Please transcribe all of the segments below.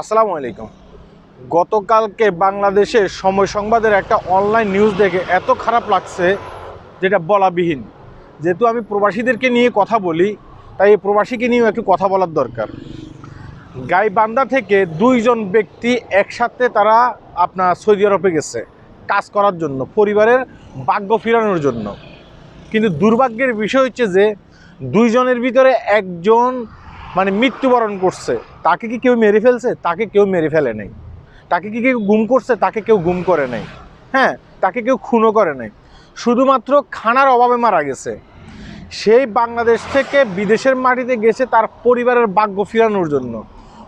আসসালামু আলাইকুম। গতকালকে বাংলাদেশের সময় সংবাদের একটা অনলাইন নিউজ দেখে এত খারাপ লাগছে যেটা বলাবিহীন। যেহেতু আমি প্রবাসীদেরকে নিয়ে কথা বলি, তাই এই প্রবাসীকে নিয়েও একটু কথা বলার দরকার। গাইবান্ধা থেকে দুইজন ব্যক্তি একসাথে তারা আপনার সৌদি আরবে গেছে কাজ করার জন্য, পরিবারের ভাগ্য ফিরানোর জন্য। কিন্তু দুর্ভাগ্যের বিষয় হচ্ছে যে, দুইজনের ভিতরে একজন মানে মৃত্যুবরণ করছে। তাকে কি কেউ মেরে ফেলছে? তাকে কেউ মেরে ফেলে নাই। তাকে কি কেউ গুম করছে? তাকে কেউ গুম করে নাই। হ্যাঁ তাকে কেউ খুনও করে নাই। শুধুমাত্র খানার অভাবে মারা গেছে। সেই বাংলাদেশ থেকে বিদেশের মাটিতে গেছে তার পরিবারের ভাগ্য ফিরানোর জন্য।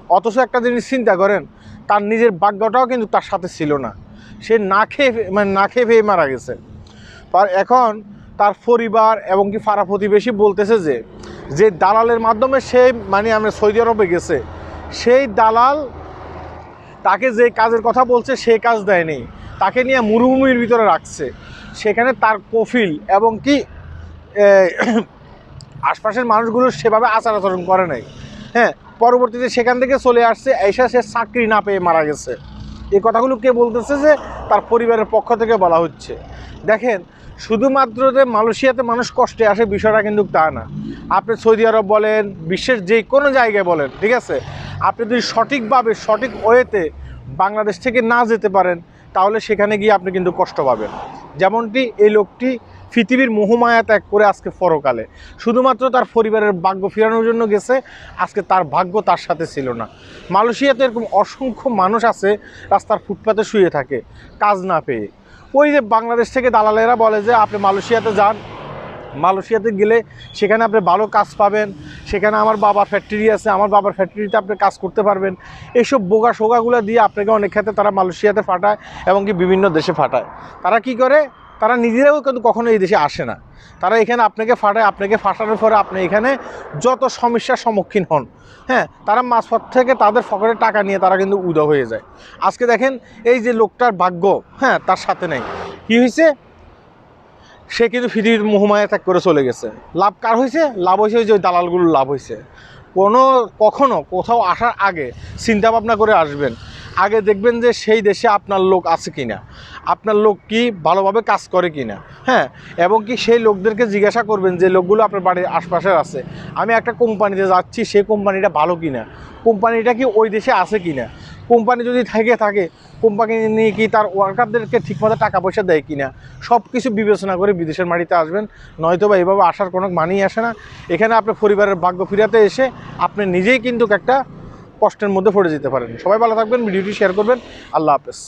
অথচ একটা জিনিস চিন্তা করেন, তার নিজের ভাগ্যটাও কিন্তু তার সাথে ছিল না। সে না খেয়ে মানে না খেয়ে পেয়ে মারা গেছে। আর এখন তার পরিবার এবং কি ফারা প্রতিবেশী বলতেছে যে যে দালালের মাধ্যমে সে মানে আমরা সৌদি আরবে গেছে, সেই দালাল তাকে যে কাজের কথা বলছে, সে কাজ দেয়নি। তাকে নিয়ে মরুভূমির ভিতরে রাখছে। সেখানে তার কফিল এবং কি আশপাশের মানুষগুলো সেভাবে আচার আচরণ করে নাই। হ্যাঁ পরবর্তীতে সেখান থেকে চলে আসছে, এসে সে চাকরি না পেয়ে মারা গেছে। এই কথাগুলো কে বলতেছে যে তার পরিবারের পক্ষ থেকে বলা হচ্ছে। দেখেন, শুধুমাত্র যে মালয়েশিয়াতে মানুষ কষ্টে আসে বিষয়টা কিন্তু তা না। আপনি সৌদি আরব বলেন, বিশ্বের যে কোনো জায়গায় বলেন, ঠিক আছে? আপনি যদি সঠিকভাবে, সঠিক ওয়েতে বাংলাদেশ থেকে না যেতে পারেন, তাহলে সেখানে গিয়ে আপনি কিন্তু কষ্ট পাবেন। যেমনটি এই লোকটি পৃথিবীর মোহমায়া ত্যাগ করে আজকে পরকালে। শুধুমাত্র তার পরিবারের ভাগ্য ফেরানোর জন্য গেছে, আজকে তার ভাগ্য তার সাথে ছিল না। মালয়েশিয়াতে এরকম অসংখ্য মানুষ আছে, রাস্তার ফুটপাতে শুয়ে থাকে, কাজ না পেয়ে। ওই যে বাংলাদেশ থেকে দালালেরা বলে যে, আপনি মালয়েশিয়াতে যান। মালয়েশিয়াতে গেলে সেখানে আপনি ভালো কাজ পাবেন, সেখানে আমার বাবার ফ্যাক্টরি আছে, আমার বাবার ফ্যাক্টরিতে আপনি কাজ করতে পারবেন। এইসব বোগা সোগাগুলো দিয়ে আপনাকে অনেক ক্ষেত্রে তারা মালয়েশিয়াতে ফাটায় এবং কি বিভিন্ন দেশে ফাটায়। তারা কি করে? তারা নিজেরাও কিন্তু কখনো এই দেশে আসে না। তারা এখানে আপনাকে ফাটায় আপনাকে ফাটানোর পরে আপনি এখানে যত সমস্যার সম্মুখীন হন হ্যাঁ তারা মাঝপথ থেকে তাদের ফকরে টাকা নিয়ে তারা কিন্তু উদা হয়ে যায়। আজকে দেখেন এই যে লোকটার ভাগ্য হ্যাঁ তার সাথে নেই। কি হয়েছে? সে কিন্তু পৃথিবীর মোহমায়া ত্যাগ করে চলে গেছে। লাভ কার হয়েছে? লাভ হয়েছে ওই যে দালালগুলোর লাভ হয়েছে। কোনো, কখনো কোথাও আসার আগে চিন্তা ভাবনা করে আসবেন। আগে দেখবেন যে সেই দেশে আপনার লোক আছে কিনা। আপনার লোক কি ভালোভাবে কাজ করে কিনা। হ্যাঁ? এবং কি সেই লোকদেরকে জিজ্ঞাসা করবেন যে, লোকগুলো আপনার বাড়ির আশপাশের আছে। আমি একটা কোম্পানিতে যাচ্ছি সেই কোম্পানিটা ভালো কিনা। কোম্পানিটা কি ওই দেশে আছে কিনা? কোম্পানি যদি থেকে, থাকে, কোম্পানি নিয়ে কি তার ওয়ার্কারদেরকে ঠিকমতো টাকা পয়সা দেয় কিনা? সব কিছু বিবেচনা করে বিদেশের মাটিতে আসবেন। নয়তো বা এভাবে আসার কোনো মানেই আসে না। এখানে আপনার পরিবারের ভাগ্য ফিরাতে এসে আপনি নিজেই কিন্তু একটা কষ্টের মধ্যে পড়ে যেতে পারেন। সবাই ভালো থাকবেন ভিডিওটি শেয়ার করবেন। আল্লাহ হাফেজ।